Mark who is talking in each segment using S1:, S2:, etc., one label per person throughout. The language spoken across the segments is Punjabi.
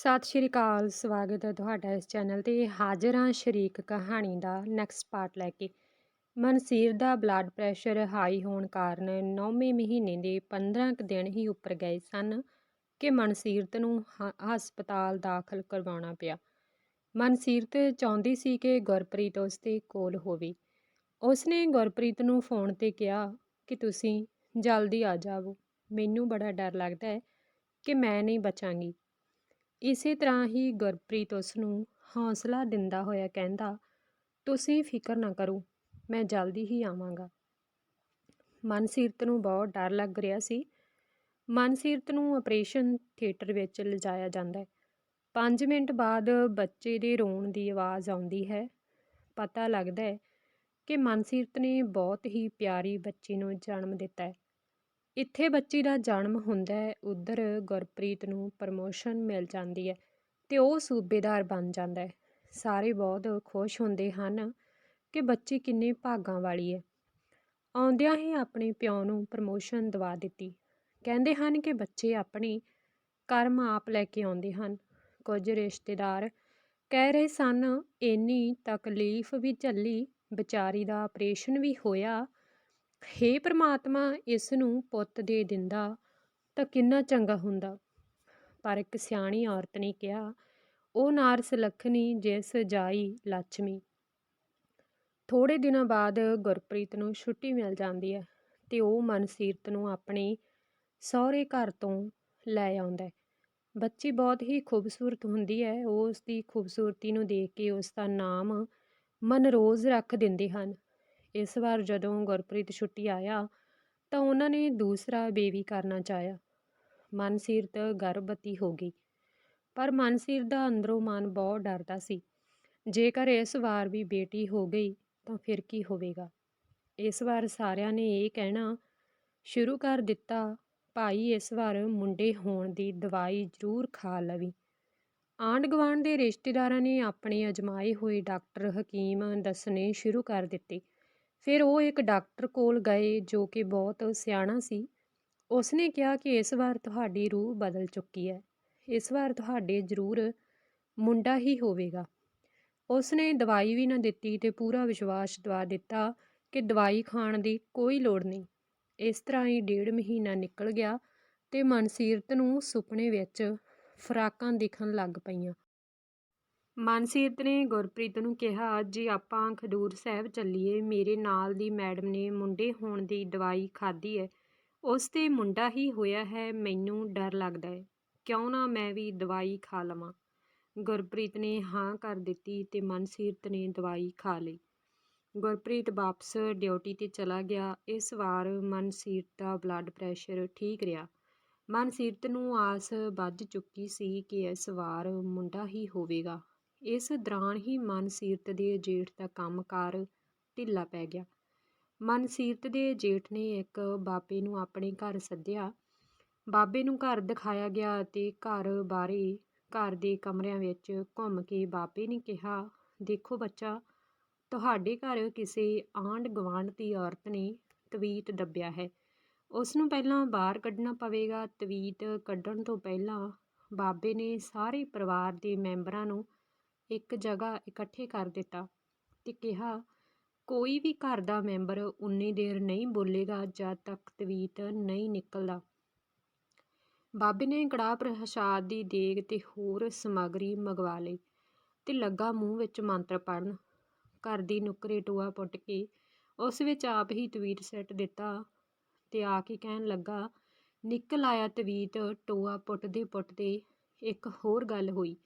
S1: ਸਤਿ ਸ਼੍ਰੀ ਅਕਾਲ, ਸਵਾਗਤ ਹੈ ਤੁਹਾਡਾ ਇਸ ਚੈਨਲ ਤੇ ਹਾਜ਼ਰ ਹਾਂ ਸ਼ਰੀਕ ਕਹਾਣੀ ਦਾ ਨੈਕਸਟ ਪਾਰਟ ਲੈ ਕੇ। ਮਨਸੀਰ ਦਾ ਬਲੱਡ ਪ੍ਰੈਸ਼ਰ ਹਾਈ ਹੋਣ ਕਾਰਨ 9ਵੇਂ ਮਹੀਨੇ ਦੇ 15 ਕੁ ਦਿਨ ਹੀ ਉੱਪਰ ਗਏ ਸਨ ਕਿ ਮਨਸੀਰਤ ਨੂੰ ਹ- ਹਸਪਤਾਲ ਦਾਖਲ ਕਰਵਾਉਣਾ ਪਿਆ। ਮਨਸੀਰਤ ਚਾਹੁੰਦੀ ਸੀ ਕਿ ਗੁਰਪ੍ਰੀਤ ਉਸ ਦੇ ਕੋਲ ਹੋਵੇ। ਉਸਨੇ ਗੁਰਪ੍ਰੀਤ ਨੂੰ ਫੋਨ ਤੇ ਕਿਹਾ ਕਿ ਤੁਸੀਂ ਜਲਦੀ ਆ ਜਾਵੋ। ਮੈਨੂੰ ਬੜਾ ਡਰ ਲੱਗਦਾ ਹੈ ਕਿ ਮੈਂ ਨਹੀਂ ਬਚਾਂਗੀ। ਇਸੇ ਤਰ੍ਹਾਂ ਹੀ ਗੁਰਪ੍ਰੀਤ ਉਸ ਨੂੰ ਹੌਸਲਾ ਦਿੰਦਾ ਹੋਇਆ ਕਹਿੰਦਾ, ਤੁਸੀਂ ਫਿਕਰ ਨਾ ਕਰੋ, ਮੈਂ ਜਲਦੀ ਹੀ ਆਵਾਂਗਾ। ਮਨਸੀਰਤ ਨੂੰ ਬਹੁਤ ਡਰ ਲੱਗ ਰਿਹਾ ਸੀ। ਮਨਸੀਰਤ ਨੂੰ ਆਪਰੇਸ਼ਨ ਥੀਏਟਰ ਵਿੱਚ ਲਿਜਾਇਆ ਜਾਂਦਾ ਹੈ। 5 ਮਿੰਟ ਬਾਅਦ ਬੱਚੇ ਦੇ ਰੋਣ ਦੀ ਆਵਾਜ਼ ਆਉਂਦੀ ਹੈ। ਪਤਾ ਲੱਗਦਾ ਹੈ ਕਿ ਮਨਸੀਰਤ ਨੇ ਬਹੁਤ ਹੀ ਪਿਆਰੀ ਬੱਚੀ ਨੂੰ ਜਨਮ ਦਿੱਤਾ ਹੈ। ਇੱਥੇ ਬੱਚੀ ਦਾ ਜਨਮ ਹੁੰਦਾ ਹੈ, ਉਧਰ ਗੁਰਪ੍ਰੀਤ ਨੂੰ ਪ੍ਰਮੋਸ਼ਨ ਮਿਲ ਜਾਂਦੀ ਹੈ ਅਤੇ ਉਹ ਸੂਬੇਦਾਰ ਬਣ ਜਾਂਦਾ ਹੈ। ਸਾਰੇ ਬਹੁਤ ਖੁਸ਼ ਹੁੰਦੇ ਹਨ ਕਿ ਬੱਚੀ ਕਿੰਨੇ ਭਾਗਾਂ ਵਾਲੀ ਹੈ। ਆਉਂਦਿਆਂ ਹੀ ਆਪਣੇ ਪਿਓ ਨੂੰ ਪ੍ਰਮੋਸ਼ਨ ਦਵਾ ਦਿੱਤੀ। ਕਹਿੰਦੇ ਹਨ ਕਿ ਬੱਚੇ ਆਪਣੇ ਕਰਮ ਆਪ ਲੈ ਕੇ ਆਉਂਦੇ ਹਨ। ਕੁਝ ਰਿਸ਼ਤੇਦਾਰ ਕਹਿ ਰਹੇ ਸਨ, ਇੰਨੀ ਤਕਲੀਫ ਵੀ ਝੱਲੀ, ਵਿਚਾਰੀ ਦਾ ਆਪਰੇਸ਼ਨ ਵੀ ਹੋਇਆ ਹੇ ਪ੍ਰਮਾਤਮਾ ਇਸ ਨੂੰ ਪੁੱਤ ਦੇ ਦਿੰਦਾ ਤਾਂ ਕਿੰਨਾ ਚੰਗਾ ਹੁੰਦਾ। ਪਰ ਇੱਕ ਸਿਆਣੀ ਔਰਤ ਨੇ ਕਿਹਾ, ਉਹ ਨਾਰਸ ਲਖਣੀ ਜਿਸ ਜਾਈ ਲక్ష్ਮੀ ਥੋੜੇ ਦਿਨਾਂ ਬਾਅਦ ਗੁਰਪ੍ਰੀਤ ਨੂੰ ਛੁੱਟੀ ਮਿਲ ਜਾਂਦੀ ਹੈ ਤੇ ਉਹ ਮਨਸੀਰਤ ਨੂੰ ਆਪਣੇ ਸਹੁਰੇ ਘਰ ਤੋਂ ਲੈ ਆਉਂਦਾ ਹੈ। ਬੱਚੀ ਬਹੁਤ ਹੀ ਖੂਬਸੂਰਤ ਹੁੰਦੀ ਹੈ। ਉਹ ਉਸ ਦੀ ਖੂਬਸੂਰਤੀ ਨੂੰ ਦੇਖ ਕੇ ਉਸ ਦਾ ਨਾਮ ਮਨਰੋਜ਼ ਰੱਖ ਦਿੰਦੇ ਹਨ। ਇਸ ਵਾਰ ਜਦੋਂ ਗੁਰਪ੍ਰੀਤ ਛੁੱਟੀ ਆਇਆ ਤਾਂ ਉਹਨਾਂ ਨੇ ਦੂਸਰਾ ਬੇਬੀ ਕਰਨਾ ਚਾਹਿਆ। ਮਨਸੀਰਤ ਗਰਭਵਤੀ ਹੋ ਗਈ। ਪਰ ਮਨਸੀਰ ਦਾ ਅੰਦਰੋਂ ਮਨ ਬਹੁਤ ਡਰਦਾ ਸੀ। ਜੇਕਰ ਇਸ ਵਾਰ ਵੀ ਬੇਟੀ ਹੋ ਗਈ ਤਾਂ ਫਿਰ ਕੀ ਹੋਵੇਗਾ? ਇਸ ਵਾਰ ਸਾਰਿਆਂ ਨੇ ਇਹ ਕਹਿਣਾ ਸ਼ੁਰੂ ਕਰ ਦਿੱਤਾ, ਭਾਈ, ਇਸ ਵਾਰ ਮੁੰਡੇ ਹੋਣ ਦੀ ਦਵਾਈ ਜ਼ਰੂਰ ਖਾ ਲਵੀ। ਆਂਢ ਗੁਆਂਢ ਦੇ ਰਿਸ਼ਤੇਦਾਰਾਂ ਨੇ ਆਪਣੇ ਅਜਮਾਏ ਹੋਏ ਡਾਕਟਰ ਹਕੀਮ ਦੱਸਣੇ ਸ਼ੁਰੂ ਕਰ ਦਿੱਤੇ। ਫਿਰ ਉਹ ਇੱਕ ਡਾਕਟਰ ਕੋਲ ਗਏ ਜੋ ਕਿ ਬਹੁਤ ਸਿਆਣਾ ਸੀ। ਉਸਨੇ ਕਿਹਾ ਕਿ ਇਸ ਵਾਰ ਤੁਹਾਡੀ ਰੂਹ ਬਦਲ ਚੁੱਕੀ ਹੈ। ਇਸ ਵਾਰ ਤੁਹਾਡੇ ਜ਼ਰੂਰ ਮੁੰਡਾ ਹੀ ਹੋਵੇਗਾ। ਉਸਨੇ ਦਵਾਈ ਵੀ ਨਾ ਦਿੱਤੀ ਤੇ ਪੂਰਾ ਵਿਸ਼ਵਾਸ ਦਵਾ ਦਿੱਤਾ ਕਿ ਦਵਾਈ ਖਾਣ ਦੀ ਕੋਈ ਲੋੜ ਨਹੀਂ। ਇਸ ਤਰ੍ਹਾਂ ਹੀ ਡੇਢ ਮਹੀਨਾ ਨਿਕਲ ਗਿਆ ਤੇ ਮਨਸੀਰਤ ਨੂੰ ਸੁਪਨੇ ਵਿੱਚ ਫਰਾਕਾਂ ਦਿਖਣ ਲੱਗ ਪਈਆਂ। ਮਨਸੀਰਤ ਨੇ ਗੁਰਪ੍ਰੀਤ ਨੂੰ ਕਿਹਾ, ਜੀ ਆਪਾਂ ਖਡੂਰ ਸਾਹਿਬ ਚੱਲੀਏ, ਮੇਰੇ ਨਾਲ ਦੀ ਮੈਡਮ ਨੇ ਮੁੰਡੇ ਹੋਣ ਦੀ ਦਵਾਈ ਖਾਧੀ ਹੈ ਉਸ ਤੇ ਮੁੰਡਾ ਹੀ ਹੋਇਆ ਹੈ, ਮੈਨੂੰ ਡਰ ਲੱਗਦਾ ਹੈ ਕਿਉਂ ਨਾ ਮੈਂ ਵੀ ਦਵਾਈ ਖਾ ਲਵਾਂ? ਗੁਰਪ੍ਰੀਤ ਨੇ ਹਾਂ ਕਰ ਦਿੱਤੀ ਤੇ ਮਨਸੀਰਤ ਨੇ ਦਵਾਈ ਖਾ ਲਈ। ਗੁਰਪ੍ਰੀਤ ਵਾਪਸ ਡਿਊਟੀ ਤੇ ਚਲਾ ਗਿਆ। ਇਸ ਵਾਰ ਮਨਸੀਰਤ ਦਾ ਬਲੱਡ ਪ੍ਰੈਸ਼ਰ ਠੀਕ ਰਿਹਾ। ਮਨਸੀਰਤ ਨੂੰ ਆਸ ਬੱਝ ਚੁੱਕੀ ਸੀ ਕਿ ਇਸ ਵਾਰ ਮੁੰਡਾ ਹੀ ਹੋਵੇਗਾ। ਇਸ ਦੌਰਾਨ ਹੀ ਮਨਸੀਰਤ ਦੇ ਜੇਠ ਦਾ ਕੰਮਕਾਰ ਢਿੱਲਾ ਪੈ ਗਿਆ। ਮਨਸੀਰਤ ਦੇ ਜੇਠ ਨੇ ਇੱਕ ਬਾਬੇ ਨੂੰ ਆਪਣੇ ਘਰ ਸੱਦਿਆ। ਬਾਬੇ ਨੂੰ ਘਰ ਦਿਖਾਇਆ ਗਿਆ ਅਤੇ ਘਰ ਬਾਰੇ, ਘਰ ਦੇ ਕਮਰਿਆਂ ਵਿੱਚ ਘੁੰਮ ਕੇ ਬਾਬੇ ਨੇ ਕਿਹਾ, ਦੇਖੋ ਬੱਚਾ, ਤੁਹਾਡੇ ਘਰ ਕਿਸੇ ਆਂਢ ਗੁਆਂਢ ਦੀ ਔਰਤ ਨੇ ਤਵੀਤ ਦੱਬਿਆ ਹੈ। ਉਸ ਨੂੰ ਪਹਿਲਾਂ ਬਾਹਰ ਕੱਢਣਾ ਪਵੇਗਾ। ਤਵੀਤ ਕੱਢਣ ਤੋਂ ਪਹਿਲਾਂ ਬਾਬੇ ਨੇ ਸਾਰੇ ਪਰਿਵਾਰ ਦੇ ਮੈਂਬਰਾਂ ਨੂੰ ਇੱਕ ਜਗ੍ਹਾ ਇਕੱਠੇ ਕਰ ਦਿੱਤਾ ਤੇ ਕਿਹਾ, ਕੋਈ ਵੀ ਘਰ ਦਾ ਮੈਂਬਰ ਉਨੀ ਦੇਰ ਨਹੀਂ ਬੋਲੇਗਾ ਜਦ ਤੱਕ ਤਵੀਤ ਨਹੀਂ ਨਿਕਲਦਾ। ਬਾਬੇ ਨੇ ਕੜਾਹ ਪ੍ਰਸ਼ਾਦ ਦੀ ਦੇਗ ਤੇ ਹੋਰ ਸਮੱਗਰੀ ਮੰਗਵਾ ਲਈ ਤੇ ਲੱਗਾ ਮੂੰਹ ਵਿੱਚ ਮੰਤਰ ਪੜਨ ਘਰ ਦੀ ਨੁਕਰੇ ਟੋਆ ਪੁੱਟ ਕੇ ਉਸ ਵਿੱਚ ਆਪ ਹੀ ਤਵੀਤ ਸੈੱਟ ਦਿੱਤਾ ਤੇ ਆ ਕੇ ਕਹਿਣ ਲੱਗਾ, ਨਿਕਲ ਆਇਆ ਤਵੀਤ, ਟੋਆ ਪੁੱਟਦੇ ਪੁੱਟਦੇ ਇੱਕ ਹੋਰ ਗੱਲ ਹੋਈ।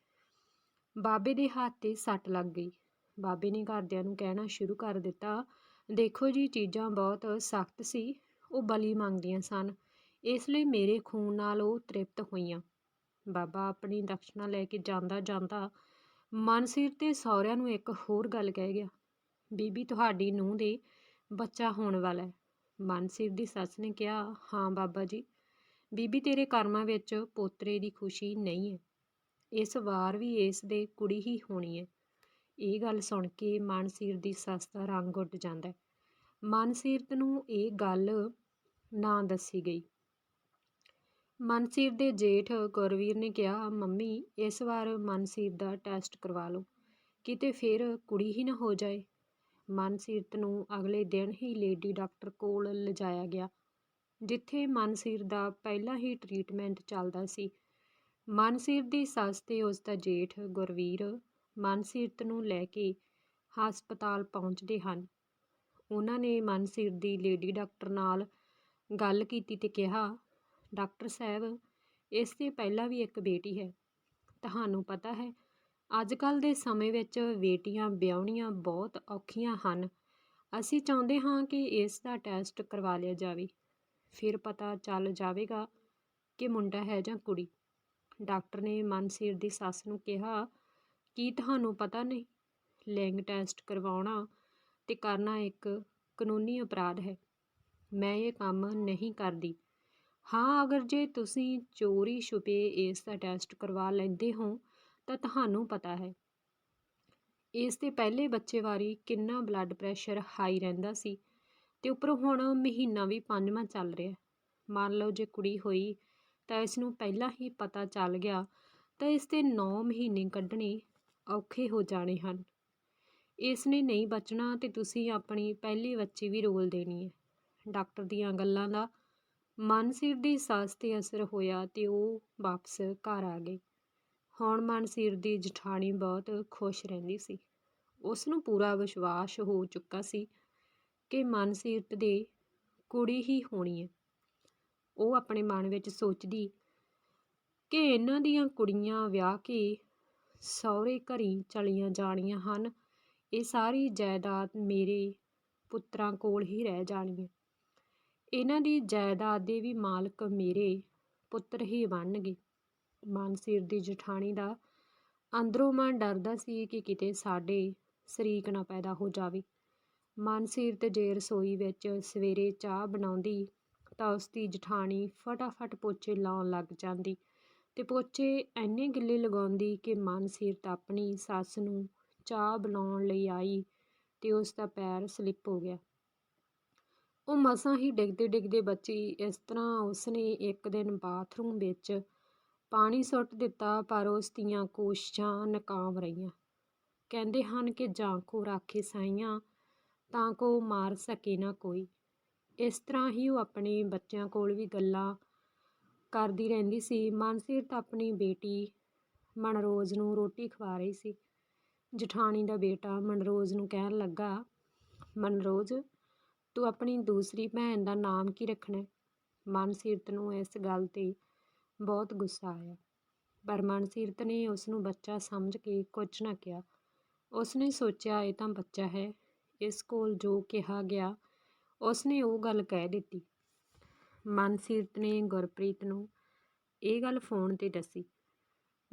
S1: ਬਾਬੇ ਦੇ ਹੱਥ ਤੇ ਸੱਟ ਲੱਗ ਗਈ। ਬਾਬੇ ਨੇ ਘਰਦਿਆਂ ਨੂੰ ਕਹਿਣਾ ਸ਼ੁਰੂ ਕਰ ਦਿੱਤਾ, ਦੇਖੋ ਜੀ, ਚੀਜ਼ਾਂ ਬਹੁਤ ਸਖਤ ਸੀ, ਉਹ ਬਲੀ ਮੰਗਦੀਆਂ ਸਨ। ਇਸ ਲਈ ਮੇਰੇ ਖੂਨ ਨਾਲ ਉਹ ਤ੍ਰਿਪਤ ਹੋਈਆਂ। ਬਾਬਾ ਆਪਣੀ ਦਕਸ਼ਨਾ ਲੈ ਕੇ ਜਾਂਦਾ ਜਾਂਦਾ ਮਨਸੀਰ ਤੇ ਸਹੁਰਿਆਂ ਨੂੰ ਇੱਕ ਹੋਰ ਗੱਲ ਕਹਿ ਗਿਆ, ਬੀਬੀ, ਤੁਹਾਡੀ ਨੂੰਹ ਦੇ ਬੱਚਾ ਹੋਣ ਵਾਲਾ ਹੈ। ਮਨਸੀਰ ਦੀ ਸੱਸ ਨੇ ਕਿਹਾ, ਹਾਂ ਬਾਬਾ ਜੀ, ਬੀਬੀ ਤੇਰੇ ਕਰਮਾਂ ਵਿੱਚ ਪੋਤਰੇ ਦੀ ਖੁਸ਼ੀ ਨਹੀਂ ਹੈ। ਇਸ ਵਾਰ ਵੀ ਇਸ ਦੇ ਕੁੜੀ ਹੀ ਹੋਣੀ ਹੈ ਇਹ ਗੱਲ ਸੁਣ ਕੇ ਮਨਸੀਰ ਦੀ ਸੱਸ ਦਾ ਰੰਗ ਉੱਡ ਜਾਂਦਾ ਹੈ ਮਨਸੀਰਤ ਨੂੰ ਇਹ ਗੱਲ ਨਾ ਦੱਸੀ ਗਈ। ਮਨਸੀਰ ਦੇ ਜੇਠ ਗੁਰਵੀਰ ਨੇ ਕਿਹਾ, ਮੰਮੀ, ਇਸ ਵਾਰ ਮਨਸੀਰ ਦਾ ਟੈਸਟ ਕਰਵਾ ਲਓ। ਕਿਤੇ ਫਿਰ ਕੁੜੀ ਹੀ ਨਾ ਹੋ ਜਾਏ। ਮਨਸੀਰਤ ਨੂੰ ਅਗਲੇ ਦਿਨ ਹੀ ਲੇਡੀ ਡਾਕਟਰ ਕੋਲ ਲਿਜਾਇਆ ਗਿਆ, ਜਿੱਥੇ ਮਨਸੀਰ ਦਾ ਪਹਿਲਾਂ ਹੀ ਟ੍ਰੀਟਮੈਂਟ ਚੱਲਦਾ ਸੀ। ਮਨਸੀਰ ਦੀ ਸੱਸ ਤੇ ਉਸ ਦਾ ਜੇਠ ਗੁਰਵੀਰ ਮਨਸੀਰਤ ਨੂੰ ਲੈ ਕੇ ਹਸਪਤਾਲ ਪਹੁੰਚਦੇ ਹਨ। ਉਹਨਾਂ ਨੇ ਮਨਸੀਰ ਦੀ ਲੇਡੀ ਡਾਕਟਰ ਨਾਲ ਗੱਲ ਕੀਤੀ ਤੇ ਕਿਹਾ, ਡਾਕਟਰ ਸਾਹਿਬ, ਇਸ 'ਤੇ ਪਹਿਲਾਂ ਵੀ ਇੱਕ ਬੇਟੀ ਹੈ। ਤੁਹਾਨੂੰ ਪਤਾ ਹੈ ਅੱਜ ਕੱਲ ਦੇ ਸਮੇਂ ਵਿੱਚ ਬੇਟੀਆਂ ਵਿਆਹੁਣੀਆਂ ਬਹੁਤ ਔਖੀਆਂ ਹਨ। ਅਸੀਂ ਚਾਹੁੰਦੇ ਹਾਂ ਕਿ ਇਸ ਦਾ ਟੈਸਟ ਕਰਵਾ ਲਿਆ ਜਾਵੇ। ਫਿਰ ਪਤਾ ਚੱਲ ਜਾਵੇਗਾ ਕਿ ਮੁੰਡਾ ਹੈ ਜਾਂ ਕੁੜੀ। ਡਾਕਟਰ ਨੇ ਮਨਸੀਰ ਦੀ ਸੱਸ ਨੂੰ ਕਿਹਾ, ਕੀ ਤੁਹਾਨੂੰ ਪਤਾ ਨਹੀਂ? ਲਿੰਗ ਟੈਸਟ ਕਰਵਾਉਣਾ ਤੇ ਕਰਨਾ ਇੱਕ ਕਾਨੂੰਨੀ ਅਪਰਾਧ ਹੈ। ਮੈਂ ਇਹ ਕੰਮ ਨਹੀਂ ਕਰਦੀ। ਹਾਂ, ਅਗਰ ਜੇ ਤੁਸੀਂ ਚੋਰੀ ਛੁਪੇ ਇਸ ਦਾ ਟੈਸਟ ਕਰਵਾ ਲੈਂਦੇ ਹੋ, ਤਾਂ ਤੁਹਾਨੂੰ ਪਤਾ ਹੈ। ਇਸ ਦੇ ਪਹਿਲੇ ਬੱਚੇ ਵਾਰੀ ਕਿੰਨਾ ਬਲੱਡ ਪ੍ਰੈਸ਼ਰ ਹਾਈ ਰਹਿੰਦਾ ਸੀ ਤੇ ਉੱਪਰੋਂ ਹੁਣ ਮਹੀਨਾ ਵੀ ਪੰਜਵਾਂ ਚੱਲ ਰਿਹਾ ਮੰਨ ਲਓ ਜੇ ਕੁੜੀ ਹੋਈ ਤਾਂ ਇਸ ਨੂੰ ਪਹਿਲਾਂ ਹੀ ਪਤਾ ਚੱਲ ਗਿਆ ਤਾਂ ਇਸ ਦੇ 9 ਮਹੀਨੇ ਕੱਢਣੇ ਔਖੇ ਹੋ ਜਾਣੇ ਹਨ। ਇਸ ਨੇ ਨਹੀਂ ਬਚਣਾ ਤੇ ਤੁਸੀਂ ਆਪਣੀ ਪਹਿਲੀ ਬੱਚੀ ਵੀ ਰੋਲ ਦੇਣੀ ਹੈ। ਡਾਕਟਰ ਦੀਆਂ ਗੱਲਾਂ ਦਾ ਮਨਸੀਰ ਦੀ ਸੱਸ ਤੇ ਅਸਰ ਹੋਇਆ ਤੇ ਉਹ ਵਾਪਸ ਘਰ ਆ ਗਈ। ਹੁਣ ਮਨਸੀਰ ਦੀ ਜਠਾਣੀ ਬਹੁਤ ਖੁਸ਼ ਰਹਿੰਦੀ ਸੀ। ਉਸ ਨੂੰ ਪੂਰਾ ਵਿਸ਼ਵਾਸ ਹੋ ਚੁੱਕਾ ਸੀ ਕਿ ਮਨਸੀਰਤ ਦੇ ਕੁੜੀ ਹੀ ਹੋਣੀ ਹੈ। ਉਹ ਆਪਣੇ ਮਨ ਵਿੱਚ ਸੋਚਦੀ ਕਿ ਇਹਨਾਂ ਦੀਆਂ ਕੁੜੀਆਂ ਵਿਆਹ ਕੇ ਸਹੁਰੇ ਘਰੀ ਚਲੀਆਂ ਜਾਣੀਆਂ ਹਨ। ਇਹ ਸਾਰੀ ਜਾਇਦਾਦ ਮੇਰੇ ਪੁੱਤਰਾਂ ਕੋਲ ਹੀ ਰਹਿ ਜਾਣੀ ਹੈ ਇਹਨਾਂ ਦੀ ਜਾਇਦਾਦ ਦੇ ਵੀ ਮਾਲਕ ਮੇਰੇ ਪੁੱਤਰ ਹੀ ਬਣਨਗੇ। ਮਨਸੀਰ ਦੀ ਜਠਾਣੀ ਦਾ ਅੰਦਰੋਂ ਮਨ ਡਰਦਾ ਸੀ ਕਿ ਕਿਤੇ ਸਾਡੇ ਸਰੀਕ ਨਾ ਪੈਦਾ ਹੋ ਜਾਵੇ। ਮਨਸੀਰ ਤੇ ਜੇ ਰਸੋਈ ਵਿੱਚ ਸਵੇਰੇ ਚਾਹ ਬਣਾਉਂਦੀ ਤਾਂ ਉਸ ਦੀ ਜਠਾਣੀ ਫਟਾਫਟ ਪੋਚੇ ਲਾਉਣ ਲੱਗ ਜਾਂਦੀ ਤੇ ਪੋਚੇ ਐਨੇ ਗਿੱਲੇ ਲਗਾਉਂਦੀ ਕਿ ਮਨਸੀਰ ਤਾਂ ਆਪਣੀ ਸੱਸ ਨੂੰ ਚਾਹ ਬਣਾਉਣ ਲਈ ਆਈ ਤੇ ਉਸ ਦਾ ਪੈਰ ਸਲਿੱਪ ਹੋ ਗਿਆ। ਉਹ ਮਸਾਂ ਹੀ ਡਿੱਗਦੇ ਡਿੱਗਦੇ ਬੱਚੀ। ਇਸ ਤਰ੍ਹਾਂ ਉਸਨੇ ਇੱਕ ਦਿਨ ਬਾਥਰੂਮ ਵਿੱਚ ਪਾਣੀ ਸੁੱਟ ਦਿੱਤਾ ਪਰ ਉਸ ਦੀਆਂ ਕੋਸ਼ਿਸ਼ਾਂ ਨਾਕਾਮ ਰਹੀਆਂ। ਕਹਿੰਦੇ ਹਨ ਕਿ ਜਾਂ ਕੋ ਰਾਖੇ ਸਾਈਆਂ ਤਾਂ ਕੋ ਮਾਰ ਸਕੇ ਨਾ ਕੋਈ। ਇਸ ਤਰ੍ਹਾਂ ਹੀ ਉਹ ਆਪਣੇ ਬੱਚਿਆਂ ਕੋਲ ਵੀ ਗੱਲਾਂ ਕਰਦੀ ਰਹਿੰਦੀ ਸੀ। ਮਨਸੀਰ ਆਪਣੀ ਬੇਟੀ ਮਨਰੋਜ਼ ਨੂੰ ਰੋਟੀ ਖਵਾ ਰਹੀ ਸੀ। ਜਠਾਣੀ ਦਾ ਬੇਟਾ ਮਨਰੋਜ਼ ਨੂੰ ਕਹਿਣ ਲੱਗਾ, ਮਨਰੋਜ਼, ਤੂੰ ਆਪਣੀ ਦੂਸਰੀ ਭੈਣ ਦਾ ਨਾਮ ਕੀ ਰੱਖਣਾ ਮਨਸੀਰਤ ਨੂੰ ਇਸ ਗੱਲ ਤੇ ਬਹੁਤ ਗੁੱਸਾ ਆਇਆ, ਪਰ ਮਨਸੀਰਤ ਨੇ ਉਸ ਨੂੰ ਬੱਚਾ ਸਮਝ ਕੇ ਕੁਝ ਨਾ ਕਿਹਾ। ਉਸ ਨੇ ਸੋਚਿਆ, ਇਹ ਤਾਂ ਬੱਚਾ ਹੈ। ਇਸ ਕੋਲ ਜੋ ਕਿਹਾ ਗਿਆ ਉਸ ਨੇ ਉਹ ਗੱਲ ਕਹਿ ਦਿੱਤੀ। ਮਨਸੀਰਤ ਨੇ ਗੁਰਪ੍ਰੀਤ ਨੂੰ ਇਹ ਗੱਲ ਫੋਨ ਤੇ ਦੱਸੀ।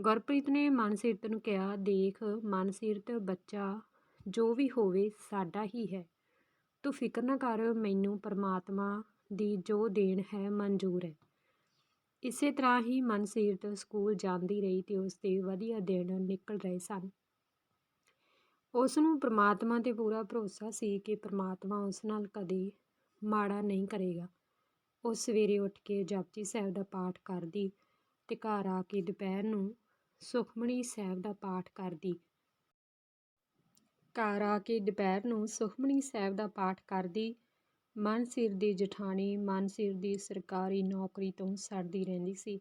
S1: ਗੁਰਪ੍ਰੀਤ ਨੇ ਮਨਸੀਰਤ ਨੂੰ ਕਿਹਾ, ਦੇਖ, ਮਨਸੀਰਤ, ਬੱਚਾ, ਜੋ ਵੀ ਹੋਵੇ, ਸਾਡਾ ਹੀ ਹੈ। ਤੂੰ ਫਿਕਰ ਨਾ ਕਰ, ਮੈਨੂੰ ਪਰਮਾਤਮਾ ਦੀ ਜੋ ਦੇਣ ਹੈ, ਮਨਜ਼ੂਰ ਹੈ। ਇਸੇ ਤਰ੍ਹਾਂ ਹੀ ਮਨਸੀਰਤ ਸਕੂਲ ਜਾਂਦੀ ਰਹੀ ਤੇ ਉਸ ਦੇ ਵਧੀਆ ਦਿਨ ਨਿਕਲ ਰਹੇ ਸਨ। ਉਸ ਨੂੰ ਪ੍ਰਮਾਤਮਾ ਤੇ ਪੂਰਾ ਭਰੋਸਾ ਸੀ ਕਿ ਪ੍ਰਮਾਤਮਾ ਉਸ ਨਾਲ ਕਦੇ ਮਾੜਾ ਨਹੀਂ ਕਰੇਗਾ। ਉਹ ਸਵੇਰੇ ਉੱਠ ਕੇ ਜਪਜੀ ਸਾਹਿਬ ਦਾ ਪਾਠ ਕਰਦੀ ਤੇ ਘਰ ਆ ਕੇ ਦੁਪਹਿਰ ਨੂੰ ਸੁਖਮਣੀ ਸਾਹਿਬ ਦਾ ਪਾਠ ਕਰਦੀ। ਘਰ ਆ ਕੇ ਦੁਪਹਿਰ ਨੂੰ ਸੁਖਮਣੀ ਸਾਹਿਬ ਦਾ ਪਾਠ ਕਰਦੀ, ਮਨ ਸਿਰ ਦੀ ਜਠਾਣੀ, ਮਨ ਸਿਰ ਦੀ ਸਰਕਾਰੀ ਨੌਕਰੀ ਤੋਂ ਸੜਦੀ ਰਹਿੰਦੀ ਸੀ।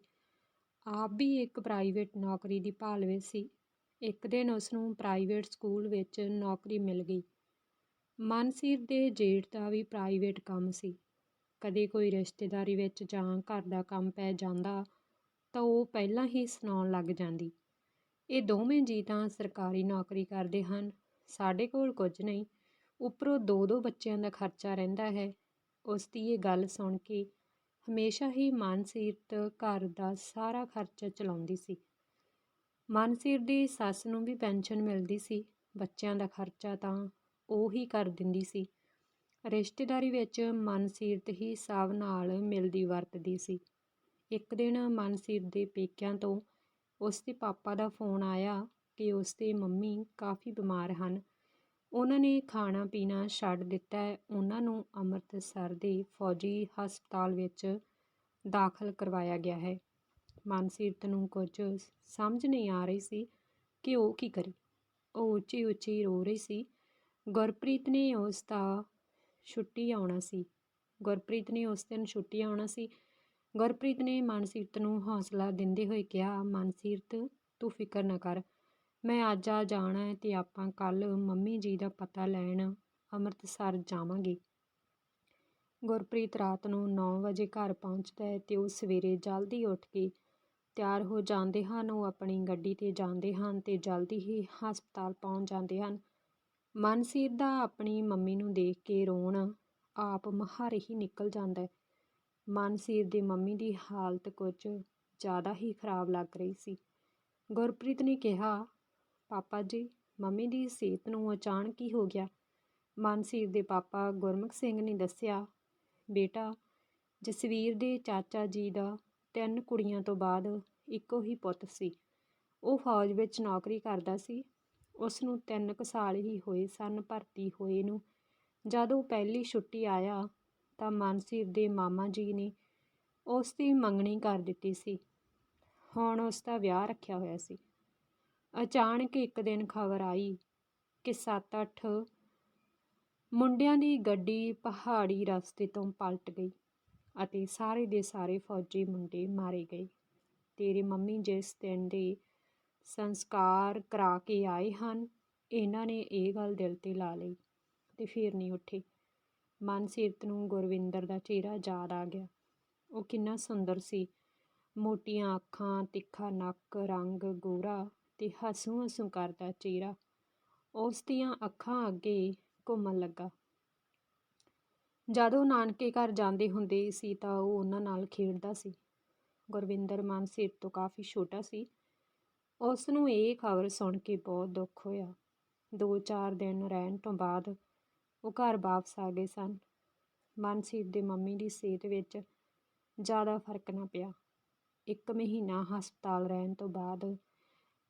S1: ਆਪ ਵੀ ਇੱਕ ਪ੍ਰਾਈਵੇਟ ਨੌਕਰੀ ਦੀ ਭਾਲ ਵਿੱਚ ਸੀ। ਇੱਕ ਦਿਨ ਉਸ ਨੂੰ ਪ੍ਰਾਈਵੇਟ ਸਕੂਲ ਵਿੱਚ ਨੌਕਰੀ ਮਿਲ ਗਈ। ਮਨਸੀਰ ਦੇ ਜੇਠ ਦਾ ਵੀ ਪ੍ਰਾਈਵੇਟ ਕੰਮ ਸੀ। ਕਦੇ ਕੋਈ ਰਿਸ਼ਤੇਦਾਰੀ ਵਿੱਚ ਜਾਂ ਘਰ ਦਾ ਕੰਮ ਪੈ ਜਾਂਦਾ ਤਾਂ ਉਹ ਪਹਿਲਾਂ ਹੀ ਸੁਣਾਉਣ ਲੱਗ ਜਾਂਦੀ। ਇਹ ਦੋਵੇਂ ਜੀ ਤਾਂ ਸਰਕਾਰੀ ਨੌਕਰੀ ਕਰਦੇ ਹਨ। ਸਾਡੇ ਕੋਲ ਕੁਝ ਨਹੀਂ, ਉੱਪਰੋਂ ਦੋ ਦੋ ਬੱਚਿਆਂ ਦਾ ਖਰਚਾ ਰਹਿੰਦਾ ਹੈ। ਉਸ ਦੀ ਇਹ ਗੱਲ ਸੁਣ ਕੇ ਹਮੇਸ਼ਾ ਹੀ ਮਨਸੀਰਤ ਘਰ ਦਾ ਸਾਰਾ ਖਰਚਾ ਚਲਾਉਂਦੀ ਸੀ। ਮਨਸੀਰ ਦੀ ਸੱਸ ਨੂੰ ਵੀ ਪੈਨਸ਼ਨ ਮਿਲਦੀ ਸੀ। ਬੱਚਿਆਂ ਦਾ ਖਰਚਾ ਤਾਂ ਉਹ ਹੀ ਕਰ ਦਿੰਦੀ ਸੀ। ਰਿਸ਼ਤੇਦਾਰੀ ਵਿੱਚ ਮਨਸੀਰਤ ਹੀ ਸਭ ਨਾਲ ਮਿਲਦੀ ਵਰਤਦੀ ਸੀ। ਇੱਕ ਦਿਨ ਮਨਸੀਰ ਦੇ ਪੇਕਿਆਂ ਤੋਂ ਉਸ ਦੇ ਪਾਪਾ ਦਾ ਫੋਨ ਆਇਆ ਕਿ ਉਸ ਦੇ ਮੰਮੀ ਕਾਫੀ ਬਿਮਾਰ ਹਨ। ਉਹਨਾਂ ਨੇ ਖਾਣਾ ਪੀਣਾ ਛੱਡ ਦਿੱਤਾ ਹੈ। ਉਹਨਾਂ ਨੂੰ ਅੰਮ੍ਰਿਤਸਰ ਦੇ ਫੌਜੀ ਹਸਪਤਾਲ ਵਿੱਚ ਦਾਖਲ ਕਰਵਾਇਆ ਗਿਆ ਹੈ। ਮਨਸੀਰਤ ਨੂੰ ਕੁਝ ਸਮਝ ਨਹੀਂ ਆ ਰਹੀ ਸੀ ਕਿ ਉਹ ਕੀ ਕਰੇ। ਉਹ ਉੱਚੀ ਉੱਚੀ ਰੋ ਰਹੀ ਸੀ। ਗੁਰਪ੍ਰੀਤ ਨੇ ਉਸ ਦਾ ਛੁੱਟੀ ਆਉਣਾ ਸੀ। ਗੁਰਪ੍ਰੀਤ ਨੇ ਉਸ ਦਿਨ ਛੁੱਟੀ ਆਉਣਾ ਸੀ। ਗੁਰਪ੍ਰੀਤ ਨੇ ਮਨਸੀਰਤ ਨੂੰ ਹੌਸਲਾ ਦਿੰਦੇ ਹੋਏ ਕਿਹਾ, ਮਨਸੀਰਤ, ਤੂੰ ਫਿਕਰ ਨਾ ਕਰ। ਮੈਂ ਅੱਜ ਆ ਜਾਣਾ ਹੈ ਤੇ ਆਪਾਂ ਕੱਲ ਮੰਮੀ ਜੀ ਦਾ ਪਤਾ ਲੈਣ ਅੰਮ੍ਰਿਤਸਰ ਜਾਵਾਂਗੇ। ਗੁਰਪ੍ਰੀਤ ਰਾਤ ਨੂੰ 9 ਵਜੇ ਘਰ ਪਹੁੰਚਦਾ ਹੈ ਤੇ ਉਹ ਸਵੇਰੇ ਜਲਦੀ ਉੱਠ ਕੇ ਤਿਆਰ ਹੋ ਜਾਂਦੇ ਹਨ, ਉਹ ਆਪਣੀ ਗੱਡੀ ਤੇ ਜਾਂਦੇ ਹਨ ਅਤੇ ਜਲਦੀ ਹੀ ਹਸਪਤਾਲ ਪਹੁੰਚ ਜਾਂਦੇ ਹਨ। ਮਨਸੀਰ ਦਾ ਆਪਣੀ ਮੰਮੀ ਨੂੰ ਦੇਖ ਕੇ ਰੋਣ ਆਪ ਮਹਾਰੇ ਹੀ ਨਿਕਲ ਜਾਂਦਾ ਹੈ। ਮਨਸੀਰ ਦੀ ਮੰਮੀ ਦੀ ਹਾਲਤ ਕੁਝ ਜ਼ਿਆਦਾ ਹੀ ਖਰਾਬ ਲੱਗ ਰਹੀ ਸੀ। ਗੁਰਪ੍ਰੀਤ ਨੇ ਕਿਹਾ, ਪਾਪਾ ਜੀ, ਮੰਮੀ ਦੀ ਸਿਹਤ ਨੂੰ ਅਚਾਨਕ ਹੀ ਹੋ ਗਿਆ। ਮਨਸੀਰ ਦੇ ਪਾਪਾ ਗੁਰਮੁਖ ਸਿੰਘ ਨੇ ਦੱਸਿਆ, ਬੇਟਾ, ਜਸਵੀਰ ਦੇ ਚਾਚਾ ਜੀ ਦਾ ਤਿੰਨ ਕੁੜੀਆਂ ਤੋਂ ਬਾਅਦ ਇੱਕੋ ਹੀ ਪੁੱਤ ਸੀ। ਉਹ ਫੌਜ ਵਿੱਚ ਨੌਕਰੀ ਕਰਦਾ ਸੀ। ਉਸ ਨੂੰ ਤਿੰਨ ਕੁ ਸਾਲ ਹੀ ਹੋਏ ਸਨ ਭਰਤੀ ਹੋਏ ਨੂੰ। ਜਦ ਉਹ ਪਹਿਲੀ ਛੁੱਟੀ ਆਇਆ ਤਾਂ ਮਨਸੀਰ ਦੇ ਮਾਮਾ ਜੀ ਨੇ ਉਸ ਦੀ ਮੰਗਣੀ ਕਰ ਦਿੱਤੀ ਸੀ। ਹੁਣ ਉਸ ਦਾ ਵਿਆਹ ਰੱਖਿਆ ਹੋਇਆ ਸੀ। ਅਚਾਨਕ ਇੱਕ ਦਿਨ ਖਬਰ ਆਈ ਕਿ 7-8 ਮੁੰਡਿਆਂ ਦੀ ਗੱਡੀ ਪਹਾੜੀ ਰਸਤੇ ਤੋਂ ਪਲਟ ਗਈ। ਅਤੇ ਸਾਰੇ ਦੇ ਸਾਰੇ ਫੌਜੀ ਮੁੰਡੇ ਮਾਰੇ ਗਏ। ਤੇਰੇ ਮੰਮੀ ਜਿਸ ਦਿਨ ਦੇ ਸੰਸਕਾਰ ਕਰਾ ਕੇ ਆਏ ਹਨ, ਇਹਨਾਂ ਨੇ ਇਹ ਗੱਲ ਦਿਲ ਤੇ ਲਾ ਲਈ ਤੇ ਫਿਰ ਨਹੀਂ ਉੱਠੇ। ਮਨਸੀਰਤ ਨੂੰ ਗੁਰਵਿੰਦਰ ਦਾ ਚਿਹਰਾ ਯਾਦ ਆ ਗਿਆ। ਉਹ ਕਿੰਨਾ ਸੁੰਦਰ ਸੀ। ਮੋਟੀਆਂ ਅੱਖਾਂ, ਤਿੱਖਾ ਨੱਕ, ਰੰਗ, ਗੋਰਾ ਤੇ ਹਸੂ ਹਸੂ ਕਰਦਾ ਚਿਹਰਾ। ਉਸ ਦੀਆਂ ਅੱਖਾਂ ਅੱਗੇ ਘੁੰਮਣ ਲੱਗਾ। ਜਦੋਂ ਨਾਨਕੇ ਘਰ ਜਾਂਦੇ ਹੁੰਦੇ ਸੀ ਤਾਂ ਉਹ ਉਹਨਾਂ ਨਾਲ ਖੇਡਦਾ ਸੀ। ਗੁਰਵਿੰਦਰ ਮਨਸੀਰ ਤੋਂ ਕਾਫੀ ਛੋਟਾ ਸੀ। ਉਸ ਨੂੰ ਇਹ ਖਬਰ ਸੁਣ ਕੇ ਬਹੁਤ ਦੁੱਖ ਹੋਇਆ। ਦੋ ਚਾਰ ਦਿਨ ਰਹਿਣ ਤੋਂ ਬਾਅਦ ਉਹ ਘਰ ਵਾਪਸ ਆ ਗਏ ਸਨ। ਮਨਸੀਰ ਦੇ ਮੰਮੀ ਦੀ ਸਿਹਤ ਵਿੱਚ ਜ਼ਿਆਦਾ ਫ਼ਰਕ ਨਾ ਪਿਆ। ਇੱਕ ਮਹੀਨਾ ਹਸਪਤਾਲ ਰਹਿਣ ਤੋਂ ਬਾਅਦ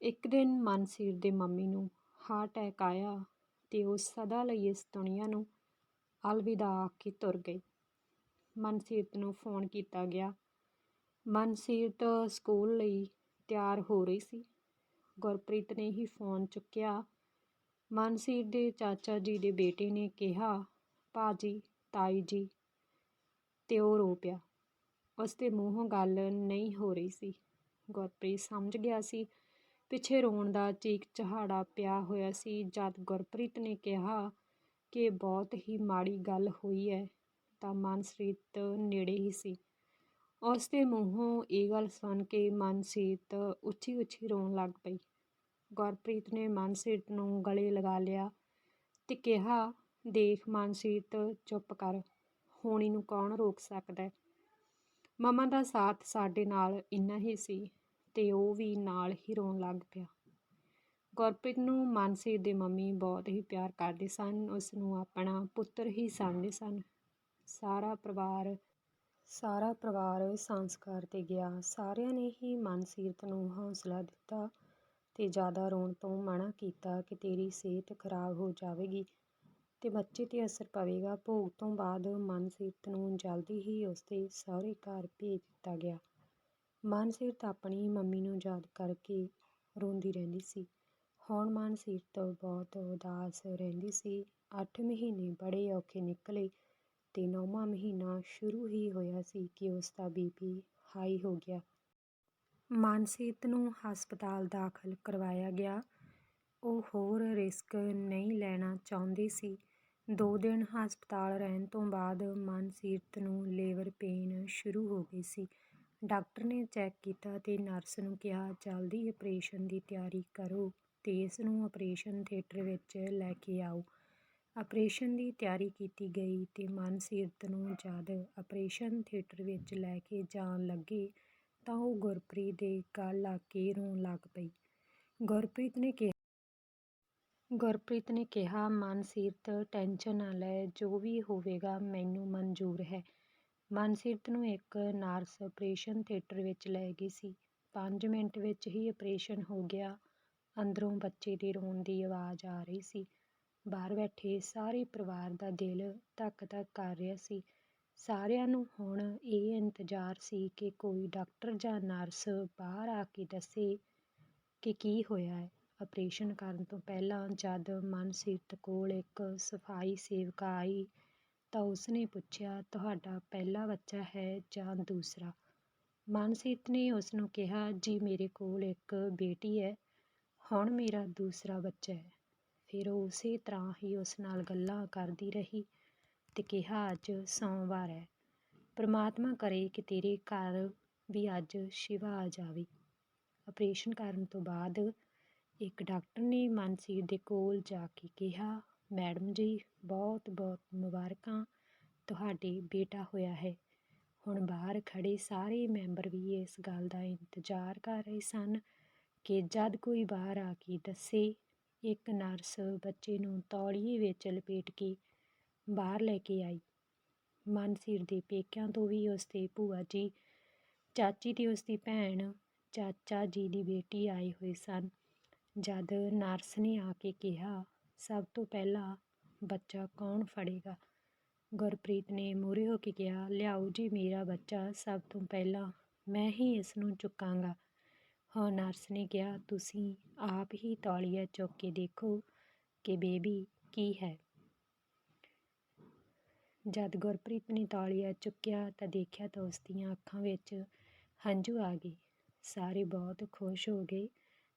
S1: ਇੱਕ ਦਿਨ ਮਨਸੀਰ ਦੇ ਮੰਮੀ ਨੂੰ ਹਾਰਟ ਅਟੈਕ ਆਇਆ ਤੇ ਉਹ ਸਦਾ ਲਈ ਇਸ ਦੁਨੀਆ ਨੂੰ ਅਲਵਿਦਾ ਆਖ ਕੇ ਤੁਰ ਗਈ। ਮਨਸੀਰਤ ਨੂੰ ਫੋਨ ਕੀਤਾ ਗਿਆ। ਮਨਸੀਰਤ ਸਕੂਲ ਲਈ ਤਿਆਰ ਹੋ ਰਹੀ ਸੀ। ਗੁਰਪ੍ਰੀਤ ਨੇ ਹੀ ਫੋਨ ਚੁੱਕਿਆ। ਮਨਸੀਰ ਦੇ ਚਾਚਾ ਜੀ ਦੇ ਬੇਟੇ ਨੇ ਕਿਹਾ ਪਾਜੀ ਤਾਈ ਜੀ। ਤੇ ਉਹ ਰੋ ਪਿਆ। ਉਸ ਦੇ ਮੂੰਹੋਂ ਗੱਲ ਨਹੀਂ ਹੋ ਰਹੀ ਸੀ। ਗੁਰਪ੍ਰੀਤ ਸਮਝ ਗਿਆ ਸੀ। ਪਿੱਛੇ ਰੋਣ ਦਾ ਚੀਕ ਚਹਾੜਾ ਪਿਆ ਹੋਇਆ ਸੀ ਜਦ ਗੁਰਪ੍ਰੀਤ ਨੇ ਕਿਹਾ ਕਿ ਬਹੁਤ ਹੀ ਮਾੜੀ ਗੱਲ ਹੋਈ ਹੈ, ਤਾਂ ਮਨਸੀਰਤ ਨੇੜੇ ਹੀ ਸੀ। ਉਸ ਦੇ ਮੂੰਹੋਂ ਇਹ ਗੱਲ ਸੁਣ ਕੇ ਮਨਸੀਰਤ ਉੱਚੀ ਉੱਚੀ ਰੋਣ ਲੱਗ ਪਈ। ਗੁਰਪ੍ਰੀਤ ਨੇ ਮਨਸੀਰਤ ਨੂੰ ਗਲੇ ਲਗਾ ਲਿਆ ਤੇ ਕਿਹਾ, ਦੇਖ ਮਨਸੀਰਤ ਚੁੱਪ ਕਰ। ਹੋਣੀ ਨੂੰ ਕੌਣ ਰੋਕ ਸਕਦਾ ਹੈ? ਮਮਾ ਦਾ ਸਾਥ ਸਾਡੇ ਨਾਲ ਇੰਨਾ ਹੀ ਸੀ ਤੇ ਉਹ ਵੀ ਨਾਲ ਹੀ ਰੋਣ ਲੱਗ ਪਿਆ। ਗੁਰਪ੍ਰੀਤ ਨੂੰ ਮਨਸੀਰ ਦੇ ਮੰਮੀ ਬਹੁਤ ਹੀ ਪਿਆਰ ਕਰਦੇ ਸਨ ਉਸ ਨੂੰ ਆਪਣਾ ਪੁੱਤਰ ਹੀ ਸਮਝਦੇ ਸਨ। ਸਾਰਾ ਪਰਿਵਾਰ ਸਾਰਾ ਪਰਿਵਾਰ ਸੰਸਕਾਰ ਤੇ ਗਿਆ। ਸਾਰਿਆਂ ਨੇ ਹੀ ਮਨਸੀਰਤ ਨੂੰ ਹੌਸਲਾ ਦਿੱਤਾ ਤੇ ਜ਼ਿਆਦਾ ਰੋਣ ਤੋਂ ਮਨਾ ਕੀਤਾ ਕਿ ਤੇਰੀ ਸਿਹਤ ਖਰਾਬ ਹੋ ਜਾਵੇਗੀ ਤੇ ਬੱਚੇ ਤੇ ਅਸਰ ਪਵੇਗਾ। ਭੋਗ ਤੋਂ ਬਾਅਦ ਮਨਸੀਰਤ ਨੂੰ ਜਲਦੀ ਹੀ ਉਸਦੇ ਸਹੁਰੇ ਘਰ ਭੇਜ ਦਿੱਤਾ ਗਿਆ। ਮਨਸੀਰਤ ਆਪਣੀ ਮੰਮੀ ਨੂੰ ਯਾਦ ਕਰਕੇ ਰੋਂਦੀ ਰਹਿੰਦੀ ਸੀ। ਹੁਣ ਮਨਸੀਰਤ ਬਹੁਤ ਉਦਾਸ ਰਹਿੰਦੀ ਸੀ। ਅੱਠ ਮਹੀਨੇ ਬੜੇ ਔਖੇ ਨਿਕਲੇ ਅਤੇ ਨੌਵਾਂ ਮਹੀਨਾ ਸ਼ੁਰੂ ਹੀ ਹੋਇਆ ਸੀ ਕਿ ਉਸ ਦਾ ਬੀਪੀ ਹਾਈ ਹੋ ਗਿਆ। ਮਨਸੀਰਤ ਨੂੰ ਹਸਪਤਾਲ ਦਾਖਲ ਕਰਵਾਇਆ ਗਿਆ। ਉਹ ਹੋਰ ਰਿਸਕ ਨਹੀਂ ਲੈਣਾ ਚਾਹੁੰਦੀ ਸੀ। ਦੋ ਦਿਨ ਹਸਪਤਾਲ ਰਹਿਣ ਤੋਂ ਬਾਅਦ ਮਨਸੀਰਤ ਨੂੰ ਲੇਵਰ ਪੇਨ ਸ਼ੁਰੂ ਹੋ ਗਈ ਸੀ। ਡਾਕਟਰ ਨੇ ਚੈੱਕ ਕੀਤਾ ਅਤੇ ਨਰਸ ਨੂੰ ਕਿਹਾ, ਜਲਦੀ ਆਪਰੇਸ਼ਨ ਦੀ ਤਿਆਰੀ ਕਰੋ। ਅਤੇ ਇਸ ਨੂੰ ਆਪਰੇਸ਼ਨ ਥੀਏਟਰ ਵਿੱਚ ਲੈ ਕੇ ਆਓ। ਆਪਰੇਸ਼ਨ ਦੀ ਤਿਆਰੀ ਕੀਤੀ ਗਈ ਅਤੇ ਮਨ ਸੀਰਤ ਨੂੰ ਜਦ ਆਪਰੇਸ਼ਨ ਥੀਏਟਰ ਵਿੱਚ ਲੈ ਕੇ ਜਾਣ ਲੱਗੇ ਤਾਂ ਉਹ ਗੁਰਪ੍ਰੀਤ ਦੇ ਗਲ ਆ ਕੇ ਰੋਣ ਲੱਗ ਪਈ। ਗੁਰਪ੍ਰੀਤ ਨੇ ਕਿਹਾ ਗੁਰਪ੍ਰੀਤ ਨੇ ਕਿਹਾ ਮਨਸੀਰਤ ਟੈਨਸ਼ਨ ਨਾ ਲੈ, ਜੋ ਵੀ ਹੋਵੇਗਾ ਮੈਨੂੰ ਮਨਜ਼ੂਰ ਹੈ। ਮਨਸੀਰਤ ਨੂੰ ਇੱਕ ਨਰਸ ਆਪਰੇਸ਼ਨ ਥੀਏਟਰ ਵਿੱਚ ਲੈ ਗਈ ਸੀ। 5 ਮਿੰਟ ਵਿੱਚ ਹੀ ਆਪਰੇਸ਼ਨ ਹੋ ਗਿਆ। ਅੰਦਰੋਂ ਬੱਚੇ ਦੇ ਰੋਣ ਦੀ ਆਵਾਜ਼ ਆ ਰਹੀ ਸੀ। ਬਾਹਰ ਬੈਠੇ ਸਾਰੇ ਪਰਿਵਾਰ ਦਾ ਦਿਲ ਧੱਕ ਧੱਕ ਕਰ ਰਿਹਾ ਸੀ। ਸਾਰਿਆਂ ਨੂੰ ਹੁਣ ਇਹ ਇੰਤਜ਼ਾਰ ਸੀ ਕਿ ਕੋਈ ਡਾਕਟਰ ਜਾਂ ਨਰਸ ਬਾਹਰ ਆ ਕੇ ਦੱਸੇ ਕਿ ਕੀ ਹੋਇਆ ਹੈ। ਆਪਰੇਸ਼ਨ ਕਰਨ ਤੋਂ ਪਹਿਲਾਂ ਜਦ ਮਨਸੀਰਤ ਕੋਲ ਇੱਕ ਸਫ਼ਾਈ ਸੇਵਕਾ ਆਈ ਤਾਂ ਉਸਨੇ ਪੁੱਛਿਆ, ਤੁਹਾਡਾ ਪਹਿਲਾ ਬੱਚਾ ਹੈ ਜਾਂ ਦੂਸਰਾ? ਮਨਸੀਰਤ ਨੇ ਉਸ ਨੂੰ ਕਿਹਾ, ਜੀ, ਮੇਰੇ ਕੋਲ ਇੱਕ ਬੇਟੀ ਹੈ। ਹੁਣ ਮੇਰਾ ਦੂਸਰਾ ਬੱਚਾ ਹੈ। ਫਿਰ ਉਹ ਉਸੇ ਤਰ੍ਹਾਂ ਹੀ ਉਸ ਨਾਲ ਗੱਲਾਂ ਕਰਦੀ ਰਹੀ ਤੇ ਕਿਹਾ, ਅੱਜ ਸੋਮਵਾਰ ਹੈ। ਪਰਮਾਤਮਾ ਕਰੇ ਕਿ ਤੇਰੇ ਘਰ ਵੀ ਅੱਜ ਸ਼ਿਵਾ ਆ ਜਾਵੇ। ਆਪਰੇਸ਼ਨ ਕਰਨ ਤੋਂ ਬਾਅਦ ਇੱਕ ਡਾਕਟਰ ਨੇ ਮਨਸੀਰ ਦੇ ਕੋਲ ਜਾ ਕੇ ਕਿਹਾ, ਮੈਡਮ ਜੀ, ਬਹੁਤ ਬਹੁਤ ਮੁਬਾਰਕਾਂ। ਤੁਹਾਡੇ ਬੇਟਾ ਹੋਇਆ ਹੈ। ਹੁਣ ਬਾਹਰ ਖੜੇ ਸਾਰੇ ਮੈਂਬਰ ਵੀ ਇਸ ਗੱਲ ਦਾ ਇੰਤਜ਼ਾਰ ਕਰ ਰਹੇ ਸਨ ਕਿ ਜਦ ਕੋਈ ਬਾਹਰ ਆ ਕੇ ਦੱਸੇ, ਇੱਕ ਨਰਸ ਬੱਚੇ ਨੂੰ ਤੌਲੀਏ ਵਿੱਚ ਲਪੇਟ ਕੇ ਬਾਹਰ ਲੈ ਕੇ ਆਈ। ਮਨਸੀਰ ਦੇ ਪੇਕਿਆਂ ਤੋਂ ਵੀ ਉਸ ਦੇ ਭੂਆ ਜੀ, ਚਾਚੀ ਤੇ ਉਸ ਦੀ ਭੈਣ, ਚਾਚਾ ਜੀ ਦੀ ਬੇਟੀ ਆਏ ਹੋਏ ਸਨ। ਜਦ ਨਰਸ ਨੇ ਆ ਕੇ ਕਿਹਾ, ਸਭ ਤੋਂ ਪਹਿਲਾਂ ਬੱਚਾ ਕੌਣ ਫੜੇਗਾ? ਗੁਰਪ੍ਰੀਤ ਨੇ ਮੂਹਰੇ ਹੋ ਕੇ ਕਿਹਾ, ਲਿਆਓ ਜੀ ਮੇਰਾ ਬੱਚਾ, ਸਭ ਤੋਂ ਪਹਿਲਾਂ ਮੈਂ ਹੀ ਇਸ ਨੂੰ ਚੁੱਕਾਂਗਾ। ਹਾਂ ਨਰਸ ਨੇ ਕਿਹਾ, ਤੁਸੀਂ ਆਪ ਹੀ ਤੌਲੀਆ ਚੁੱਕ ਕੇ ਦੇਖੋ ਕਿ ਬੇਬੀ ਕੀ ਹੈ। ਜਦ ਗੁਰਪ੍ਰੀਤ ਨੇ ਤੌਲੀਆ ਚੁੱਕਿਆ ਤਾਂ ਦੇਖਿਆ ਤਾਂ ਉਸ ਦੀਆਂ ਅੱਖਾਂ ਵਿੱਚ ਹੰਝੂ ਆ ਗਏ। ਸਾਰੇ ਬਹੁਤ ਖੁਸ਼ ਹੋ ਗਏ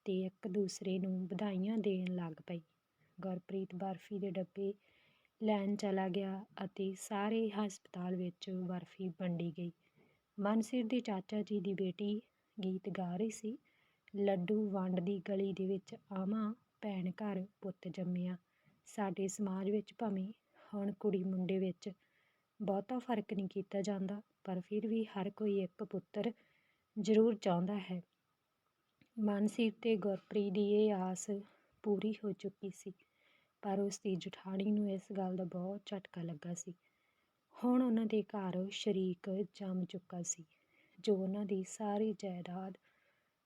S1: ਤੇ ਇੱਕ ਦੂਸਰੇ ਨੂੰ ਵਧਾਈਆਂ ਦੇਣ ਲੱਗ ਪਏ। ਗੁਰਪ੍ਰੀਤ ਬਰਫੀ ਦੇ ਡੱਬੇ ਲੈਣ ਚਲਾ ਗਿਆ ਅਤੇ ਸਾਰੇ ਹਸਪਤਾਲ ਵਿੱਚ ਬਰਫੀ ਵੰਡੀ ਗਈ। ਮਨਸੀਰ ਦੇ ਚਾਚਾ ਜੀ ਦੀ ਬੇਟੀ ਗੀਤ ਗਾ ਰਹੀ ਸੀ। ਲੱਡੂ ਵੰਡ ਦੀ ਗਲੀ ਦੇ ਵਿੱਚ ਆਵਾਂ, ਭੈਣ ਘਰ ਪੁੱਤ ਜੰਮਿਆ। ਸਾਡੇ ਸਮਾਜ ਵਿੱਚ ਭਾਵੇਂ ਹੁਣ ਕੁੜੀ ਮੁੰਡੇ ਵਿੱਚ ਬਹੁਤਾ ਫ਼ਰਕ ਨਹੀਂ ਕੀਤਾ ਜਾਂਦਾ, ਪਰ ਫਿਰ ਵੀ ਹਰ ਕੋਈ ਇੱਕ ਪੁੱਤਰ ਜ਼ਰੂਰ ਚਾਹੁੰਦਾ ਹੈ। ਮਨਸੀਰ ਤੇ ਗੁਰਪ੍ਰੀਤ ਦੀ ਇਹ ਆਸ ਪੂਰੀ ਹੋ ਚੁੱਕੀ ਸੀ, ਪਰ ਉਸ ਦੀ ਜਠਾਣੀ ਨੂੰ ਇਸ ਗੱਲ ਦਾ ਬਹੁਤ ਝਟਕਾ ਲੱਗਾ ਸੀ। ਹੁਣ ਉਹਨਾਂ ਦੇ ਘਰ ਸ਼ਰੀਕ ਜੰਮ ਚੁੱਕਾ ਸੀ। ਜੋ ਉਹਨਾਂ ਦੀ ਸਾਰੀ ਜਾਇਦਾਦ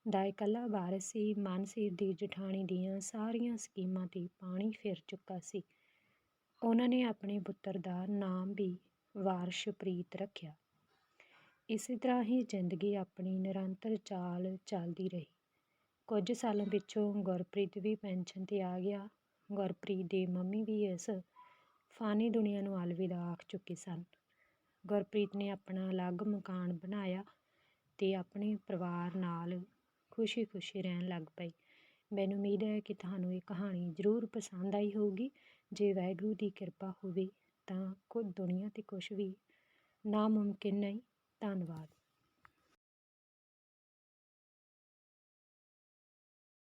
S1: ਦਾ ਇਕੱਲਾ ਵਾਰਿਸ ਸੀ, ਮਨਸੀਰ ਦੀ ਜਠਾਣੀ ਦੀਆਂ ਸਾਰੀਆਂ ਸਕੀਮਾਂ ਤੇ ਪਾਣੀ ਫਿਰ ਚੁੱਕਾ ਸੀ। ਉਹਨਾਂ ਨੇ ਆਪਣੇ ਪੁੱਤਰ ਦਾ ਨਾਮ ਵੀ ਵਾਰਸ਼ਪ੍ਰੀਤ ਰੱਖਿਆ। ਇਸੇ ਤਰ੍ਹਾਂ ਹੀ ਜ਼ਿੰਦਗੀ ਆਪਣੀ ਨਿਰੰਤਰ ਚਾਲ ਚੱਲਦੀ ਰਹੀ। ਕੁਝ ਸਾਲਾਂ ਪਿੱਛੋਂ ਗੁਰਪ੍ਰੀਤ ਵੀ ਪੈਨਸ਼ਨ ਤੇ ਆ ਗਿਆ। ਗੁਰਪ੍ਰੀਤ ਦੇ ਮੰਮੀ ਵੀ ਇਸ ਫਾਨੀ ਦੁਨੀਆ ਨੂੰ ਅਲਵਿਦਾ ਆਖ ਚੁੱਕੇ ਸਨ। ਗੁਰਪ੍ਰੀਤ ਨੇ ਆਪਣਾ ਅਲੱਗ ਮਕਾਨ ਬਣਾਇਆ। ਤੇ ਆਪਣੇ ਪਰਿਵਾਰ ਨਾਲ ਖੁਸ਼ੀ-ਖੁਸ਼ੀ ਰਹਿਣ ਲੱਗ ਪਈ। ਮੈਨੂੰ ਉਮੀਦ ਹੈ ਕਿ ਤੁਹਾਨੂੰ ਇਹ ਕਹਾਣੀ ਜ਼ਰੂਰ ਪਸੰਦ ਆਈ ਹੋਊਗੀ। ਜੇ ਵਾਹਿਗੁਰੂ ਦੀ ਕਿਰਪਾ ਹੋਵੇ ਤਾਂ ਕੁਝ ਦੁਨੀਆ ਤੇ ਕੁਛ ਵੀ ਨਾਮੁਮਕਿਨ ਨਹੀਂ। ਧੰਨਵਾਦ।